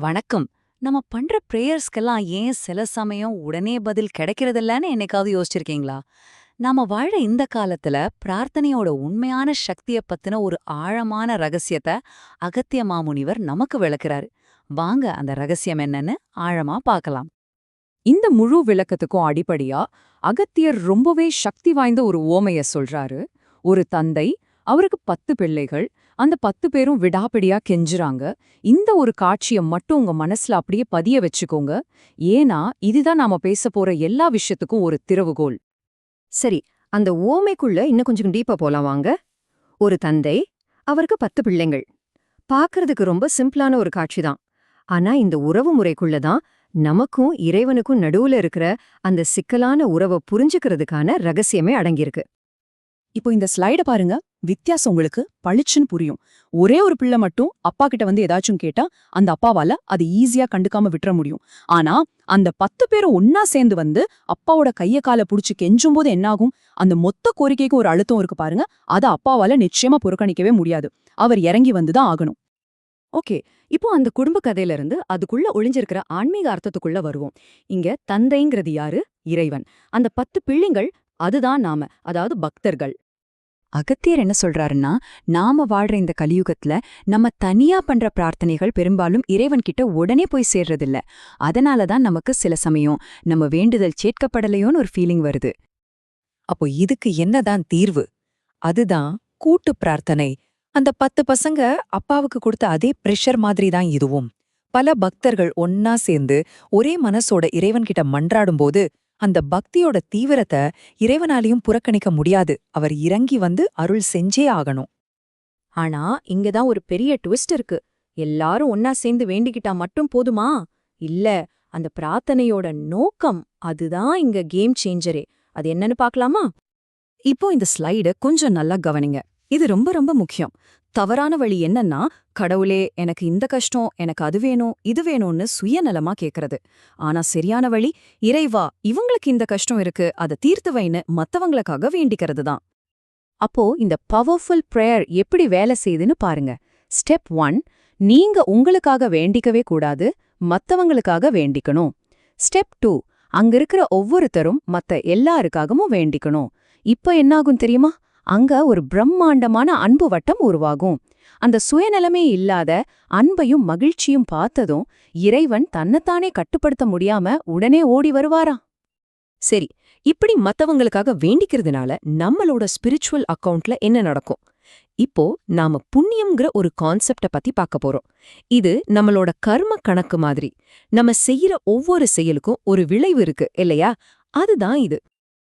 வணக்கம். நம்ம பண்ற பிரேயர்ஸ்க்கெல்லாம் ஏன் சில சமயம் உடனே பதில் கிடைக்கிறதில்லன்னு என்னைக்காவது யோசிச்சிருக்கீங்களா? நாம வாழ இந்த காலத்துல பிரார்த்தனையோட உண்மையான சக்திய பத்தின ஒரு ஆழமான ரகசியத்தை அகத்திய மாமுனிவர் நமக்கு விளக்குறாரு. வாங்க அந்த ரகசியம் என்னன்னு ஆழமா பார்க்கலாம். இந்த முழு விளக்கத்துக்கும் அடிப்படையா அகத்தியர் ரொம்பவே சக்தி வாய்ந்த ஒரு ஓமைய சொல்றாரு. ஒரு தந்தை அவருக்கு பத்து பிள்ளைகள் அந்த பத்து பேரும் விடாப்பிடியா கெஞ்சுறாங்க. இந்த ஒரு காட்சியை மட்டும் உங்க மனசுல அப்படியே பதிய வச்சுக்கோங்க. ஏன்னா இதுதான் நாம பேச போற எல்லா விஷயத்துக்கும் ஒரு திறவுகோல். சரி அந்த ஓமைக்குள்ள இன்னும் கொஞ்சம் டீப்பா போலாம் வாங்க. ஒரு தந்தை அவருக்கு பத்து பிள்ளைங்கள் பார்க்கறதுக்கு ரொம்ப சிம்பிளான ஒரு காட்சி தான். ஆனா இந்த உறவு முறைக்குள்ள தான் நமக்கும் இறைவனுக்கும் நடுவுல இருக்கிற அந்த சிக்கலான உறவை புரிஞ்சுக்கிறதுக்கான ரகசியமே அடங்கியிருக்கு. இப்போ இந்த ஸ்லைட பாருங்க. வித்தியாசம் உங்களுக்கு பளிச்சுன்னு புரியும். ஒரே ஒரு பிள்ளை மட்டும் அப்பா கிட்ட வந்து ஏதாச்சும் கேட்டா அந்த அப்பாவால அது ஈஸியா கண்டுக்காம விட்டுற முடியும். ஆனா அந்த பத்து பேரும் ஒன்னா சேர்ந்து வந்து அப்பாவோட கைய கால புடிச்சு கெஞ்சும் போது என்னாகும்? அந்த மொத்த கோரிக்கைக்கும் ஒரு அழுத்தம் இருக்கு பாருங்க. அத அப்பாவால நிச்சயமா புறக்கணிக்கவே முடியாது. அவர் இறங்கி வந்துதான் ஆகணும். ஓகே. இப்போ அந்த குடும்ப கதையிலிருந்து அதுக்குள்ள ஒளிஞ்சிருக்கிற ஆன்மீக அர்த்தத்துக்குள்ள வருவோம். இங்க தந்தைங்கிறது யாரு? இறைவன். அந்த பத்து பிள்ளைங்கள் அதுதான் நாம அதாவது பக்தர்கள். அகத்தியர் என்ன சொல்றாருன்னா நாம வாழ்ற இந்த கலியுகத்துல நம்ம தனியா பண்ற பிரார்த்தனைகள் பெரும்பாலும் இறைவன்கிட்ட உடனே போய் சேர்றதில்ல. அதனால தான் நமக்கு சில சமயம் நம்ம வேண்டுதல் சேர்க்கப்படலையோன்னு ஒரு ஃபீலிங் வருது. அப்போ இதுக்கு என்னதான் தீர்வு? அதுதான் கூட்டு பிரார்த்தனை. அந்த பத்து பசங்க அப்பாவுக்கு கொடுத்த அதே பிரஷர் மாதிரி தான் இதுவும். பல பக்தர்கள் ஒன்னா சேர்ந்து ஒரே மனசோட இறைவன்கிட்ட மன்றாடும்போது அந்த பக்தியோட தீவிரத்தை இறைவனாலையும் புறக்கணிக்க முடியாது. அவர் இறங்கி வந்து அருள் செஞ்சே ஆகணும். ஆனா இங்கதான் ஒரு பெரிய ட்விஸ்ட் இருக்கு. எல்லாரும் ஒன்னா சேர்ந்து வேண்டிக்கிட்டா மட்டும் போதுமா? இல்ல அந்த பிரார்த்தனையோட நோக்கம் அதுதான் இங்க கேம் சேஞ்சரே அது என்னன்னு பாக்கலாமா இப்போ இந்த ஸ்லைட கொஞ்சம் நல்லா கவனிங்க. இது ரொம்ப ரொம்ப முக்கியம். தவறான வழி என்னன்னா கடவுளே எனக்கு இந்த கஷ்டம் எனக்கு அது வேணும் இது வேணும்னு சுயநலமா கேக்குறது. ஆனா சரியான வழி இறைவா இவங்களுக்கு இந்த கஷ்டம் இருக்கு அதை தீர்த்து வைன்னு மத்தவங்களுக்காக வேண்டிக்கிறது தான். அப்போ இந்த பவர்ஃபுல் ப்ரேயர் எப்படி வேலை செய்யுதுன்னு பாருங்க. ஸ்டெப் ஒன் நீங்க உங்களுக்காக வேண்டிக்கவே கூடாது மத்தவங்களுக்காக வேண்டிக்கணும். ஸ்டெப் டூ அங்கிருக்கிற ஒவ்வொருத்தரும் மத்த எல்லாருக்காகவும் வேண்டிக்கணும். இப்ப என்னாகும் தெரியுமா? அங்க ஒரு பிரம்மாண்டமான அன்பு வட்டம் உருவாகும். அந்த சுயநலமே இல்லாத அன்பையும் மகிழ்ச்சியும் பார்த்ததும் இறைவன் தன்னைத்தானே கட்டுப்படுத்த முடியாம உடனே ஓடி வருவாராம். சரி இப்படி மத்தவங்களுக்காக வேண்டிக்கிறதுனால நம்மளோட ஸ்பிரிச்சுவல் அக்கவுண்ட்ல என்ன நடக்கும்? இப்போ நாம புண்ணியம்ங்கிற ஒரு கான்செப்ட பத்தி பார்க்க போறோம். இது நம்மளோட கர்ம கணக்கு மாதிரி. நம்ம செய்யற ஒவ்வொரு செயலுக்கும் ஒரு விளைவு இருக்கு இல்லையா? அதுதான் இது.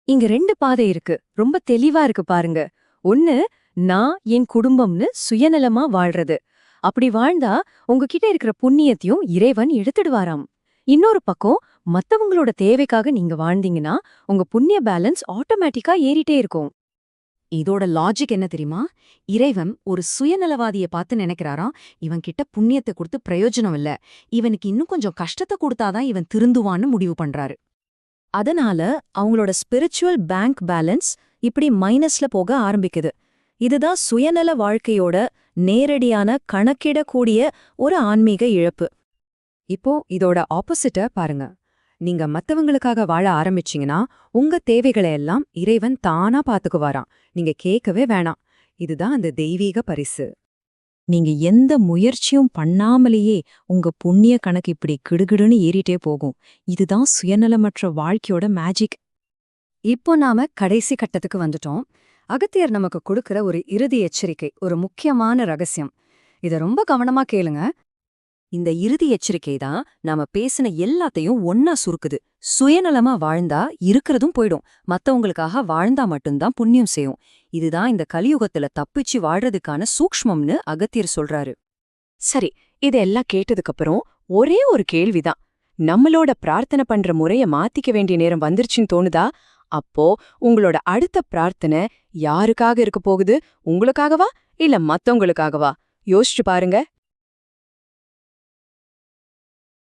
இங்க ரெண்டு பாதை இருக்கு. ரொம்ப தெளிவா இருக்கு பாருங்க. ஒன்னு நான் என் குடும்பம்னு சுயநலமா வாழ்றது. அப்படி வாழ்ந்தா உங்ககிட்ட இருக்கிற புண்ணியத்தையும் இறைவன் எடுத்துடுவாராம். இன்னொரு பக்கம் மத்தவங்களோட தேவைக்காக நீங்க வாழ்ந்தீங்கன்னா உங்க புண்ணிய பேலன்ஸ் ஆட்டோமேட்டிக்கா ஏறிட்டே இருக்கும். இதோட லாஜிக் என்ன தெரியுமா? இறைவன் ஒரு சுயநலவாதிய பார்த்து நினைக்கிறாராம். இவன் கிட்ட புண்ணியத்தை கொடுத்து பிரயோஜனம் இல்ல. இவனுக்கு இன்னும் கொஞ்சம் கஷ்டத்தை கொடுத்தாதான் இவன் திருந்துவான்னு முடிவு பண்றாரு. அதனால அவங்களோட ஸ்பிரிச்சுவல் பேங்க் பேலன்ஸ் இப்படி மைனஸ்ல போக ஆரம்பிக்குது. இதுதான் சுயநல வாழ்க்கையோட நேரடியான கணக்கிடக்கூடிய ஒரு ஆன்மீக இழப்பு. இப்போ இதோட ஆப்போசிட்ட பாருங்க. நீங்க மத்தவங்களுக்காக வாழ ஆரம்பிச்சீங்கன்னா உங்க தேவைகளை எல்லாம் இறைவன் தானா பாத்துக்குவாராம். நீங்க கேட்கவே வேணாம். இதுதான் அந்த தெய்வீக பரிசு. நீங்க எந்த முயற்சியும் பண்ணாமலேயே உங்க புண்ணிய கணக்கு இப்படி கிடுகிடுன்னு ஏறிட்டே போகும். இதுதான் சுயநலமற்ற வாழ்க்கையோட மேஜிக் இப்போ நாம கடைசி கட்டத்துக்கு வந்துட்டோம். அகத்தியர் நமக்கு கொடுக்கிற ஒரு இறுதி எச்சரிக்கை ஒரு முக்கியமான ரகசியம். இத ரொம்ப கவனமா கேளுங்க. இந்த இறுதி எச்சரிக்கை தான் நாம பேசின எல்லாத்தையும் ஒன்னா சுருக்குது. சுயநலமா வாழ்ந்தா இருக்கிறதும் போயிடும். மத்தவங்களுக்காக வாழ்ந்தா மட்டும்தான் புண்ணியம் செய்யும். இதுதான் இந்த கலியுகத்துல தப்பிச்சு வாழ்றதுக்கான சூக்ஷ்மம்னு அகத்தியர் சொல்றாரு. சரி இதெல்லாம் கேட்டதுக்கப்புறம் ஒரே ஒரு கேள்விதான் நம்மளோட பிரார்த்தனை பண்ற முறைய மாத்திக்க வேண்டிய நேரம் வந்துருச்சுன்னு தோணுதா? அப்போ உங்களோட அடுத்த பிரார்த்தனை யாருக்காக இருக்க போகுது? உங்களுக்காகவா? இல்ல மத்தவங்களுக்காகவா? யோசிச்சு பாருங்க.